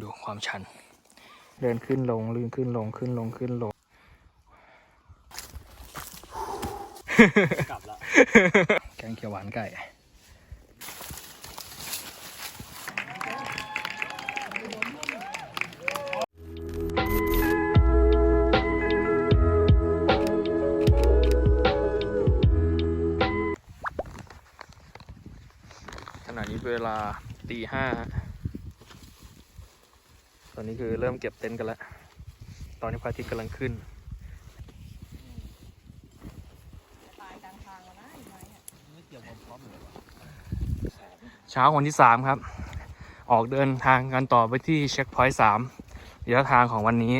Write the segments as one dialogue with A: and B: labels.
A: ดูความชัน เดินขึ้นลงลื่นขึ้นลงขึ้นลงขึ้นลง
B: กลับละ
A: แกงเขียวหวานไก่ขณะนี้เวลาตีห้าต อนนี้คือเริ่มเก็บเต็นท์กันแล้ว ตอนนี้พระอาทิตย์กำลังขึ้น
C: ตายกลางทางแล้วนะไอ้ไม้อะ
B: ไม่เกี่ยวกับพร้อมเลย
A: เช้าวันที่สามครับ ออกเดินทางกันต่อไปที่เช็คพอยต์สามระยะทางของวันนี้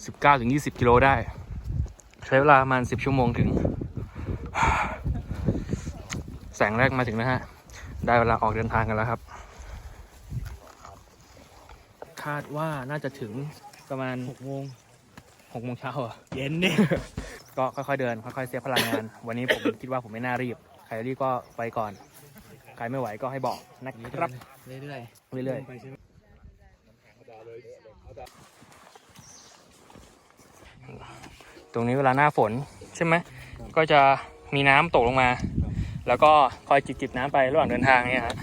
A: 19-20 กิโลได้ ใช้เวลาประมาณ 10 ชั่วโมงถึง แสงแรกมาถึงแล้วฮะ ได้เวลาออกเดินทางกันแล้วครับ คาดว่าน่าจะถึงประมาณ6โมง6โมงเช้าเหรอะ
B: เย็นเนี่ย
A: ก็ค่อยๆเดิน ค่อยๆเซฟพลังงาน วันนี้ผมคิดว่าผมไม่น่ารีบ ใครรีบก็ไปก่อน ใครไม่ไหวก็ให้บอกนะครับ
B: เรื่อย
A: เรื่อยๆตรงนี้เวลาหน้าฝนใช่ไหมก็จะมีน้ำตกลงมา แล้วก็คอยจิบๆน้ำไประหว่างเดินทางเนี่ยฮะ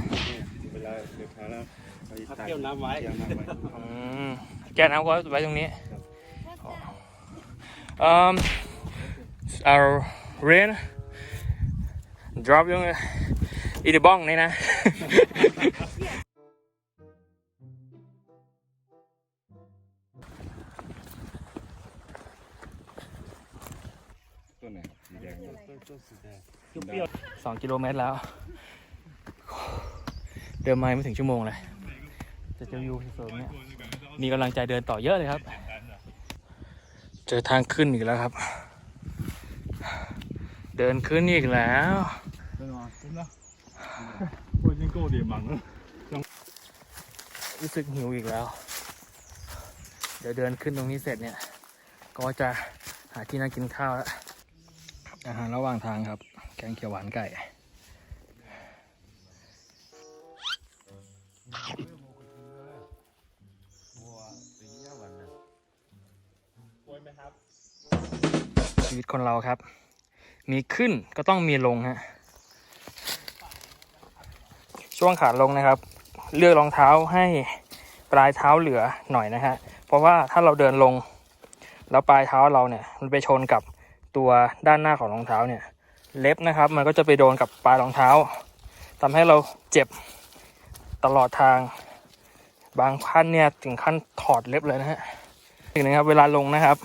D: เวลาเดินทางแล้ว
B: ๆ เที่ยวน้ำไว้
D: เที่ยวน้ำไว้
A: อืมแก้วน้ำก็ไว้ตรงนี้อืม our rain drop ยังอีเดบ้องนี่นะ
D: ต้นไหนสีแดงเนี่ย
B: เปรี้ยว
A: สองกิโลเมตรแล้ว เดินมาไม่ถึงชั่วโมงเลย จะเจอวิวสวยๆเนี่ยมีกำลังใจเดินต่อเยอะเลยครับ เจอทางขึ้นอีกแล้วครับ เดินขึ้นอีกแล้วรู้สึกหิวอีกแล้ว เดี๋ยวเดินขึ้นตรงนี้เสร็จเนี่ย ก็จะหาที่นั่งกินข้าวอาหารระหว่างทางครับ แกงเขียวหวานไก่ ชีวิตคนเราครับ มีขึ้นก็ต้องมีลงฮะช่วงขาลงนะครับ เลือกรองเท้าให้ปลายเท้าเหลือหน่อยนะฮะเพราะว่าถ้าเราเดินลง แล้วปลายเท้าเราเนี่ย มันไปชนกับตัวด้านหน้าของรองเท้าเนี่ย เล็บนะครับ มันก็จะไปโดนกับปลายรองเท้าทำให้เราเจ็บตลอดทาง บางขั้นเนี่ยถึงขั้นถอดเล็บเลยนะฮะ อีกนะครับเวลาลงนะครับ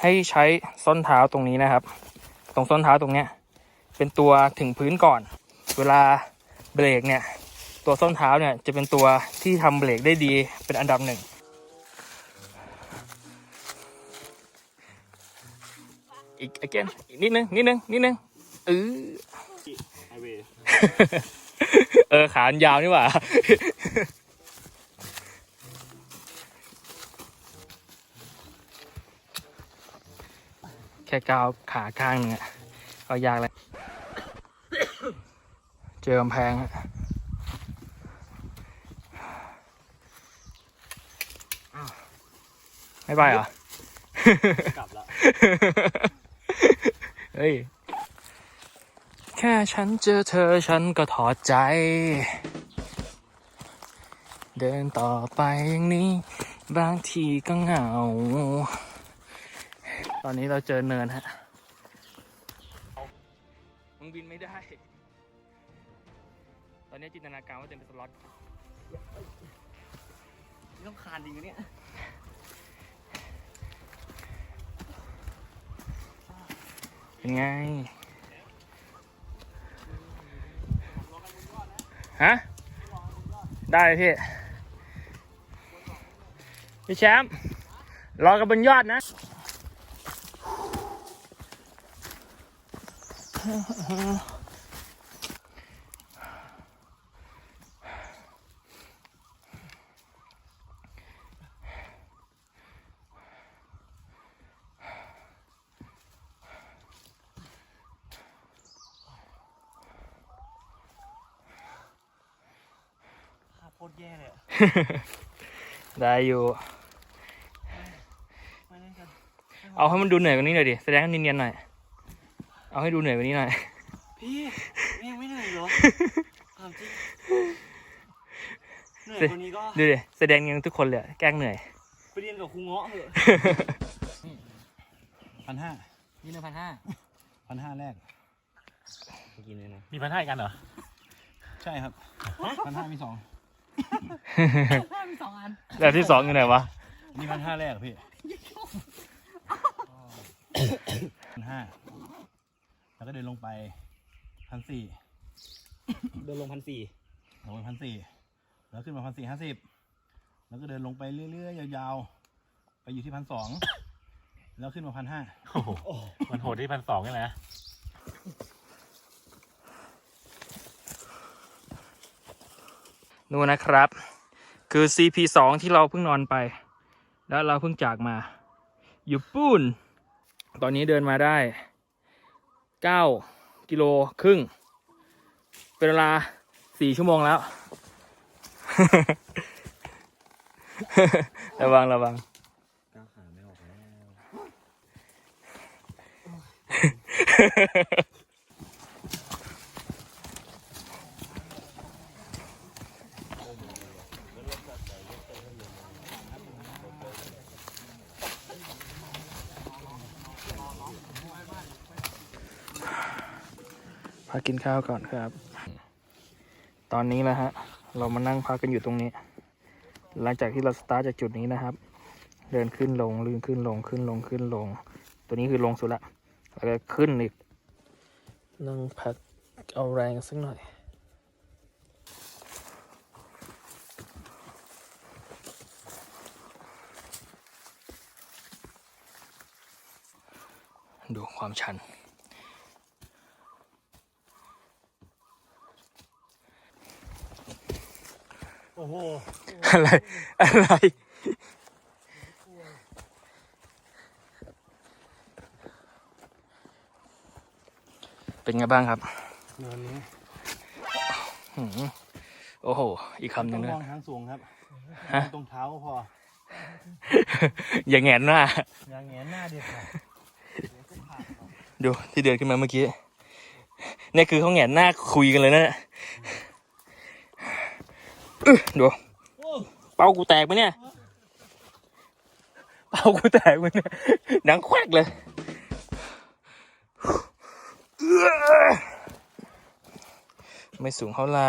A: ให้ใช้ส้นเท้าตรงนี้นะครับ ตรงส้นเท้าตรงเนี้ยเป็นตัวถึงพื้นก่อน เวลาเบรกเนี่ย ตัวส้นเท้าเนี่ยจะเป็นตัวที่ทำเบรกได้ดีเป็นอันดับหนึ่งอีก again อีกนิดนึงนิดนึงนิดนึงเออ
B: ไฮเวย์
A: เออขานยาวนี่หว่า แค่ก้าวขาข้างหนึงอะก็ยากแล้ว เจอกำแพงอะไม่ไปเหรอ
B: กลับละ
A: เฮ้ย แค่ฉันเจอเธอฉันก็ถอดใจ เดินต่อไปอย่างนี้ บางทีก็เหงา ตอนนี้เราเจอเนินฮะมึงบินไม่ได้ ตอนนี้จินตนาการว่าจะเป็นสล็อต
B: ต้องคานจริงเนี่ย
A: เป็นไง ฮะ ได้เลยพี่ พี่แชมป์รอกันบนยอดนะ
B: โคตแย่เลย
A: ได้อยู่
B: เเอา
A: ให้มันดูเหนื่อยกว่านี้หน่อยดิ แสดงให้เนียนๆหน่อย เอาให้ดูเหนื่อยกว่านี้หน่อย
B: พี่นี่ยังไม่เหนื่อยเหรอถามจริงเหนื่อยกว่านี้ก็
A: ดูดิแสดงยังทุกคนเลยอะแกล้งเหนื่อย
B: ไปเรียนกับครูเงาะเถอะ
D: พันห้า
A: นี่หนึ่งพันห้า
D: พันห้าแรก
B: กินเลยนะ
E: มีพันห้ากันเหรอ
D: ใช่ครับพันห้ามีสอง
C: มีสองอัน
A: แบบที่สองอยู่ไหนวะ
D: นี่พันห้าแรกพี่พันห้า แล้วก็เดินลงไปพันสี่
B: เดินลงพันสี่
D: ลงไปพันสี่แล้วขึ้นมาพันสี่ห้าสิบแล้วก็เดินลงไปเรื่อยๆยาวๆไปอยู่ที่พันสองแล้วขึ้นมาพันห้า
E: โอ้โหมันโหดที่พันสองนี่แหละ
A: นู่นนะครับ คือ CP สองที่เราเพิ่งนอนไป แล้วเราเพิ่งจากมา อยู่ปูน ตอนนี้เดินมาได้ 9กิโลครึ่ง เป็นเวลา 4 ชั่วโมงแล้ว ระวังระวัง
B: ก้าวขาไม่ออกแล้ว
A: พักกินข้าวก่อนครับ ตอนนี้นะฮะ เรามานั่งพักกันอยู่ตรงนี้ หลังจากที่เราสตาร์ทจากจุดนี้นะครับ เดินขึ้นลงลื่นขึ้นลงขึ้นลงขึ้นลง ตัวนี้คือลงสุดละแล้วก็ขึ้นอีก นั่งพักเอาแรงสักหน่อยดูความชัน
B: โอ้โห
A: อะไร อะไร เป็นไงบ้างครับ
D: เนินนี้
A: หืมโอ้โห อีกคำห
D: ต้
A: นึ่
D: องง
A: นะ
D: มองทางสูงครับ
A: ฮะ
D: ตรงเท้าก็พอ
A: อย่าแหงนหน้า
D: อย่างเงี้ยหน้าเด็ดค่ะ
A: ดูที่เดินขึ้นมาเมื่อกี้เนี่ยคือเขาแหงนหน้าคุยกันเลยนะเนี่ยอื้อ ดูเป้ากูแตกไหมเนี่ย เป้ากูแตกไหมเนี่ยหนังแควกเลยไม่สูงเท่าไร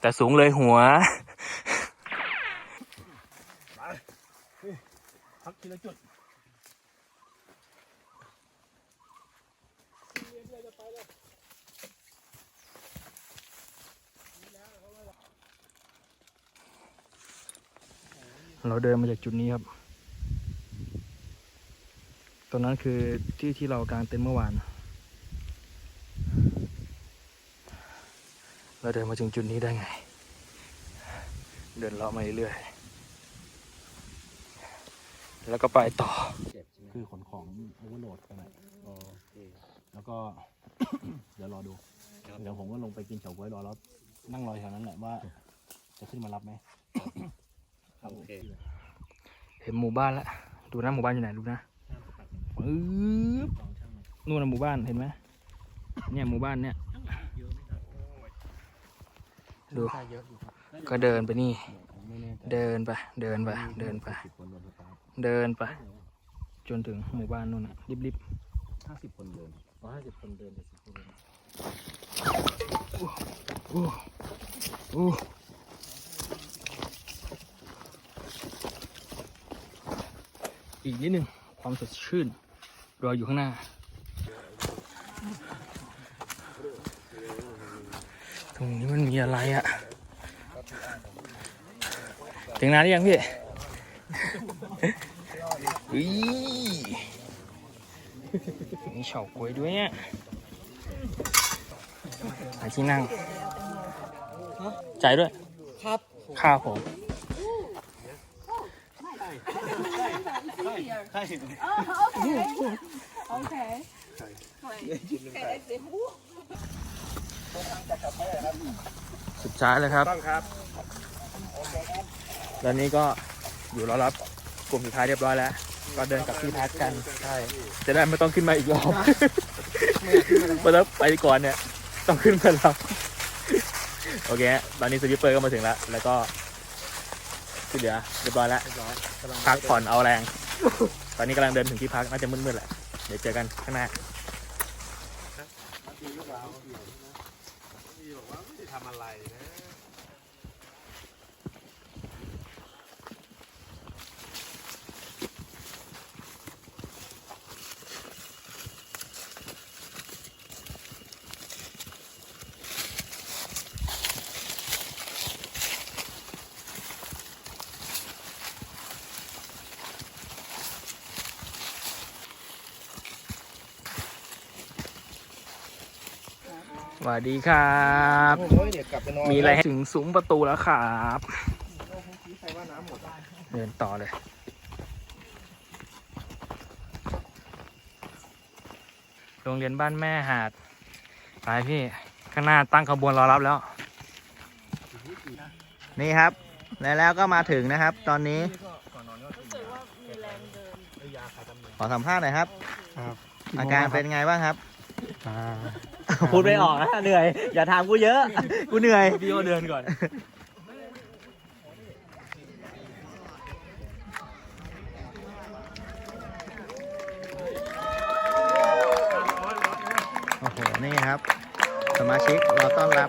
A: แต่สูงเลยหัว
D: พักทีละจุด
A: เราเดินมาจากจุดนี้ครับตรงนั้นคือที่ที่เรากางเต็นท์เมื่อวาน เราเดินมาถึงจุดนี้ได้ไง เดินเลาะมาเรื่อยๆ แล้วก็ไปต่อ
D: คือขนของโอเวอร์โหลดไปหน่อยแล้วก็ เดี๋ยวรอดู เดี๋ยวผมก็ลงไปกินเฉาก๊วยรอแล้วนั่งรอแถวนั้นแหละว่า จะขึ้นมารับไหม
B: โอเค
A: เห็นหมู่บ้านแล้วดูนะหมู่บ้านอยู่ไหนดูนะปึ๊บนู่นนะหมู่บ้านเห็นไหมเนี่ยหมู่บ้านเนี่ยดูก็เดินไปนี่
D: ไม่แน่ใจ
A: เดินไป เดินไป เดินไป
D: สิบคนรวมสตาฟ
A: เดินไป จนถึงหมู่บ้านนู่นน่ะริบ
D: ห้าสิบคนเดิน
B: ร้อยห้าสิบคนเดินเจ็ดสิบคน
A: ๆอู้อู้ อีกนิดหนึ่งความสดชื่นรออยู่ข้างหน้า ตรงนี้มันมีอะไรอะถึงนานหรือยังพี่อุ้ยมีเฉาก๊วยด้วยเนี่ยหาที่นั่ง จ่ายด้วย
B: ครับ
A: ข้าวผม
D: ใช่
C: โอเคโอเค
A: สุดท้ายเลยครับ
E: ต้องครับ
A: แล้วนี้ก็อยู่รอรับกลุ่มสุดท้ายเรียบร้อยแล้ว ก็เดินกลับที่พักกัน ใช่ จะได้ไม่ต้องขึ้นมาอีกรอบเพราะถ้าไปก่อนเนี่ย ต้องขึ้นมารับโอเคฮะตอนนี้สลิปเปอร์ก็มาถึงแล้ว แล้วก็ที่เหลือเรียบร้อยแล้ว พักผ่อนเอาแรง ตอนนี้กำลังเดินถึงที่พักน่าจะมืดๆแหละ เดี๋ยวเจอกันข้างหน้า
E: ทำอะไรนะ
A: สวัสดีครับ มีอะไรให้ถึงซุ้มประตูแล้วครับเดินต่อเลย โรงเรียนบ้านแม่หาด ไปพี่ ข้างหน้าตั้งขบวนรอรับแล้ว
B: นี่ครับ แล้วแล้วก็มาถึงนะครับ ตอนนี้ขอสัมภาษณ์หน่อยครับ อาการเป็นไงบ้างครับ พูดไม่ออกนะเหนื่อย อย่าถามกูเยอะ กูเหนื่อย
A: พี่โอเดินก่อน
B: โอ้โห นี่ครับ สมาชิกรอต้อนรับ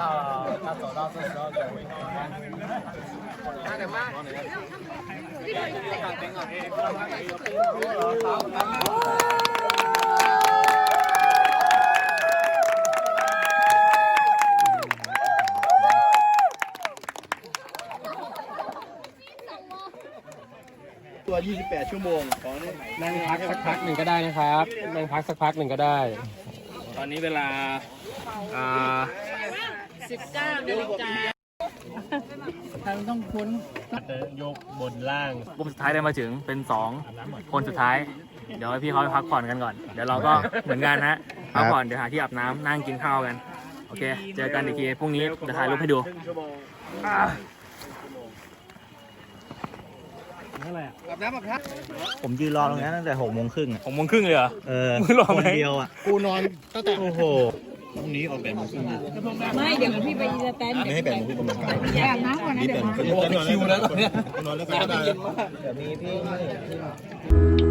B: ต
D: ตัว 28 ชั่วโมงของนี่
E: นั่งพักสักพักหนึ่งก็ได้นะครับ นั่งพักสักพักหนึ่งก็ได้
A: ตอนนี้เวลาอ่า
E: ยกบนล่าง
A: กลุ่มสุดท้ายได้มาถึงเป็นสองคนสุดท้าย เดี๋ยวให้พี่เขาไปพักผ่อนกันก่อน เดี๋ยวเราก็เหมือนกันนะพักผ่อนเดี๋ยวหาที่อาบน้ำนั่งกินข้าวกัน โอเค เจอกันอีกทีพรุ่งนี้จะถ่ายรูปให้ดูอะ
B: ผมยืนรอตรงนี้ตั้งแต่หกโมงครึ่งอะ
A: หกโมงครึ่งเลยเหรอ
B: เออ
A: มึงรอไหม
B: คนเดียวอะ
D: กูนอนตั้งแต่
B: โอ้โห
D: พรุ่งนี้ออกแบบมาครึ่ง
C: ไม่เดี๋ยวพี่ไปอีสแตน
D: ไม่ให้แบบมึงกำลังกาย
C: แยกน้ำก่อนนะ
D: นี่
C: เดี๋ยว
D: เป็น
C: มา
D: คิวแล้วตอนนี้นอนแล้วก็ได้
B: เดี๋ยวมีพี่